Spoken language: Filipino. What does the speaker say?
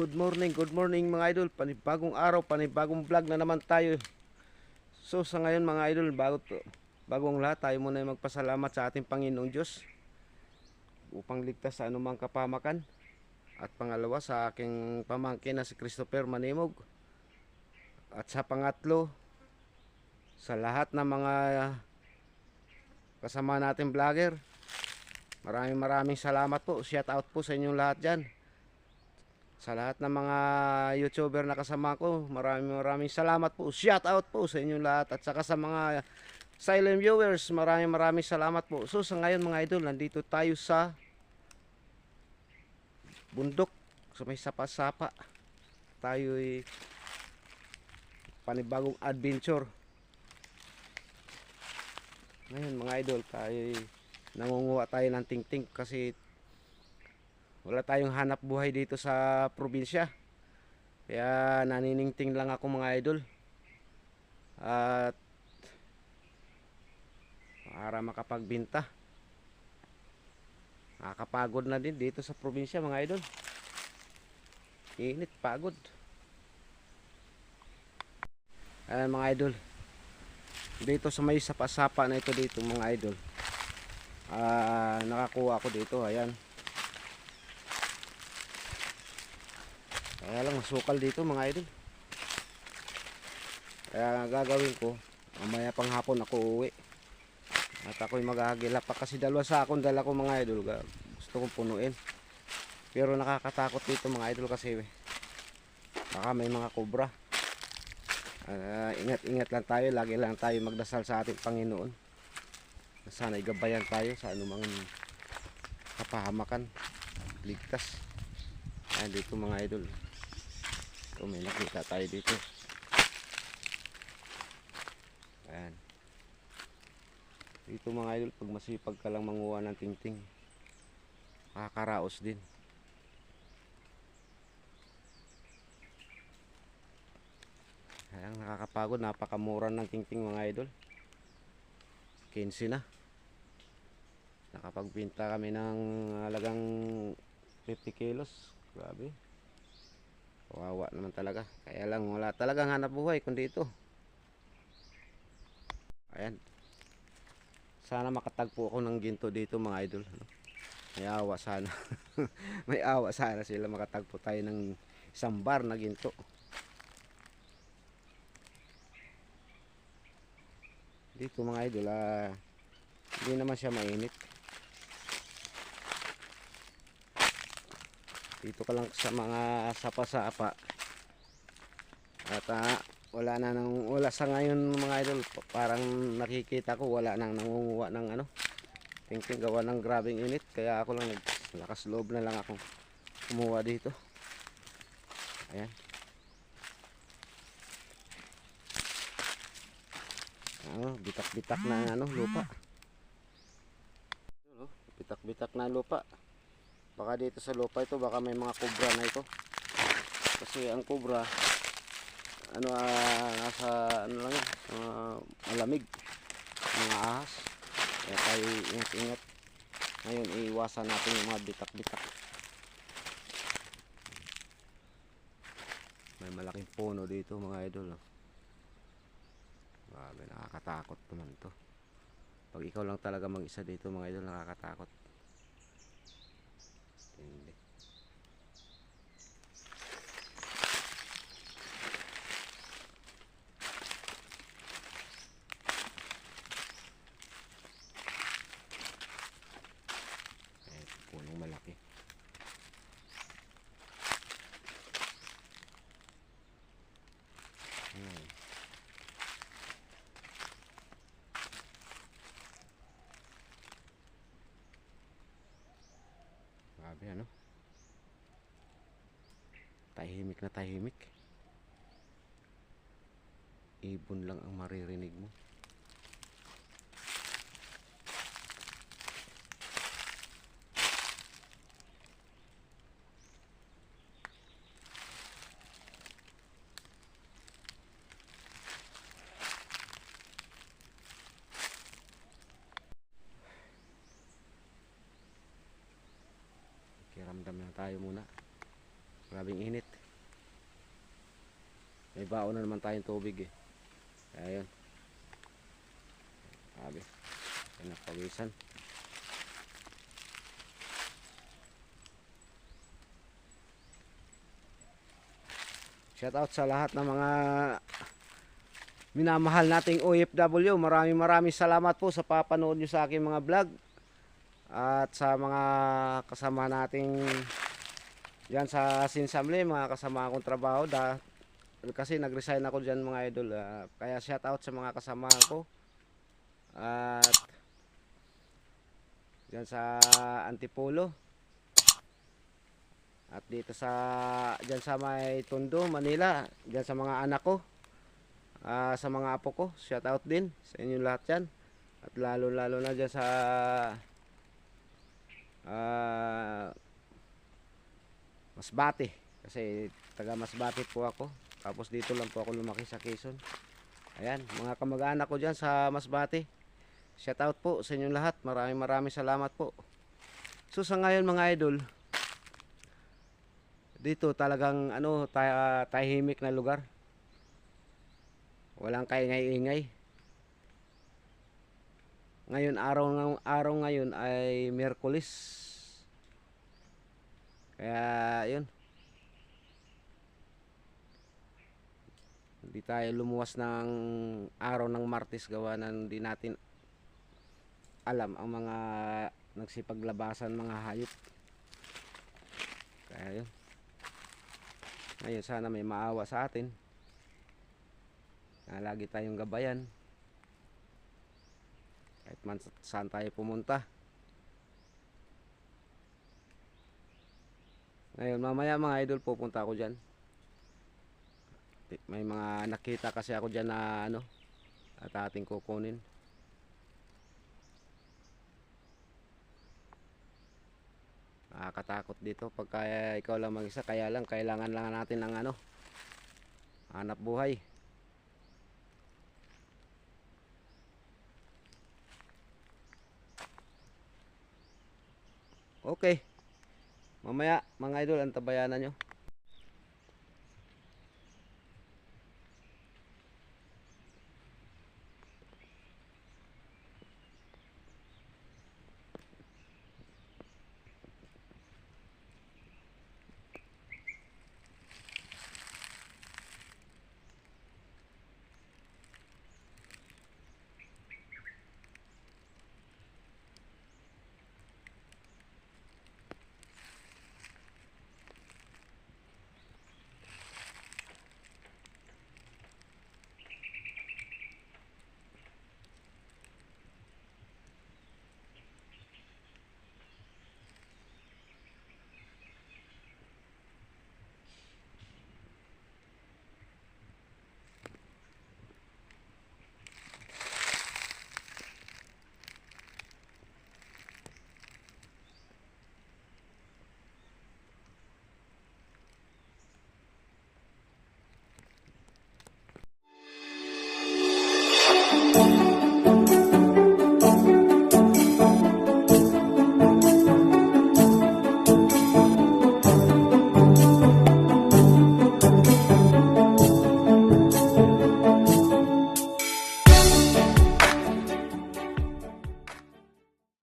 Good morning, good morning mga idol. Panibagong araw, panibagong vlog na naman tayo. So sa ngayon mga idol, bago to, bagong lahat tayo muna magpasalamat sa ating Panginoong Diyos upang ligtas sa anumang kapamakan. At pangalawa sa aking pamangkin na si Christopher Manimog. At sa pangatlo, sa lahat ng mga kasama natin vlogger. Maraming maraming salamat po. Shout out po sa inyong lahat dyan sa lahat ng mga YouTuber na kasama ko, maraming maraming salamat po. Shout out po sa inyong lahat at saka sa mga silent viewers, maraming maraming salamat po. So sa ngayon mga idol, nandito tayo sa bundok sa may sapa-sapa. Tayo ay panibagong adventure. Ngayon mga idol, tayo ay nangunguha tayo ng tingting kasi wala tayong hanap buhay dito sa probinsya. Kaya naniningting lang ako mga idol. At para makapagbinta. Nakakapagod na din dito sa probinsya mga idol. Init, pagod. Ayan mga idol. Dito sa may sapa-sapa na ito dito mga idol. Ah, nakakuha ako dito, ayan. Kaya lang masukal dito mga idol. Kaya gagawin ko, mamaya pang hapon ako uuwi. At ako'y maghahagila pa kasi dalawa sa akong dala ko mga idol. Gusto kong punuin. Pero nakakatakot dito mga idol kasi baka may mga kobra. Ah, ingat-ingat lang tayo, lagi lang tayo magdasal sa ating Panginoon. Na Sana igabayan tayo sa anumang kapahamakan, ligtas. Ayan dito mga idol. Ito may nakita tayo dito. Ayan. Dito mga idol, pag masipag ka lang manguha ng tingting, makakaraos din. Ayan, nakakapagod. Napakamura ng tingting mga idol. 15 na. Nakapagbinta kami ng halagang 50 kilos. Grabe. Kawawa naman talaga. Kaya lang wala talagang hanap buhay kundi ito. Ayan. Sana makatagpo ako ng ginto dito mga idol. ano. May awa sana. May awa sana sila makatagpo tayo ng isang bar na ginto. Dito mga idol, ah, hindi naman siya mainit. Dito ka lang sa mga sapa-sapa. At ah, wala na nang wala sa ngayon mga idol, pa- parang nakikita ko wala nang nangunguha ng ano. Tingting gawa ng grabing init kaya ako lang naglakas loob na lang ako kumuha dito. Ayan. Ano, bitak-bitak na ang ano, lupa. Ano, Bitak-bitak na lupa. Baka dito sa lupa ito, baka may mga kubra na ito. Kasi ang kubra, ano, ah, nasa, ano lang yan, ah, malamig. Mga ahas. Kaya tayo ingat-ingat. Ngayon, iiwasan natin yung mga bitak-bitak. May malaking puno dito mga idol. Oh. Grabe, nakakatakot naman to. Pag ikaw lang talaga mag-isa dito mga idol, nakakatakot. Hindi. Grabe ano? Tahimik na tahimik. Ibon lang ang maririnig mo. Kiramdam lang tayo muna. Grabing init. May baon na naman tayong tubig eh. Kaya yun. Sabi. Pinapawisan. Shout out sa lahat ng mga minamahal nating OFW. Maraming maraming salamat po sa papanood nyo sa aking mga vlog. At sa mga kasama nating yan sa Sinsamli, mga kasama akong trabaho. Da, kasi nag-resign ako dyan mga idol. ah, kaya shout out sa mga kasama ko. At yan sa Antipolo. At dito sa diyan sa may Tondo, Manila, diyan sa mga anak ko. ah, sa mga apo ko, shout out din sa inyo lahat 'yan. At lalo lalo na diyan sa ah Masbate kasi taga Masbate po ako. Tapos dito lang po ako lumaki sa Quezon. Ayan, mga kamag-anak ko diyan sa Masbate. Shout out po sa inyong lahat. Maraming maraming salamat po. So sa ngayon mga idol, dito talagang ano ta- tahimik na lugar. Walang kaingay-ingay. Ngayon araw ng araw ngayon ay Miyerkules. Kaya yun. Hindi tayo lumuwas ng araw ng Martes gawa na hindi natin alam ang mga nagsipaglabasan mga hayop. Kaya yun. Ngayon sana may maawa sa atin. Na lagi tayong gabayan. Kahit man sa- saan tayo pumunta. Ngayon mamaya mga idol pupunta ako dyan. May mga nakita kasi ako dyan na ano at ating kukunin. Nakakatakot dito pagka ikaw lang mag-isa kaya lang kailangan lang natin ng ano hanap buhay. Okay. Mamaya mga idol ang tabayanan nyo.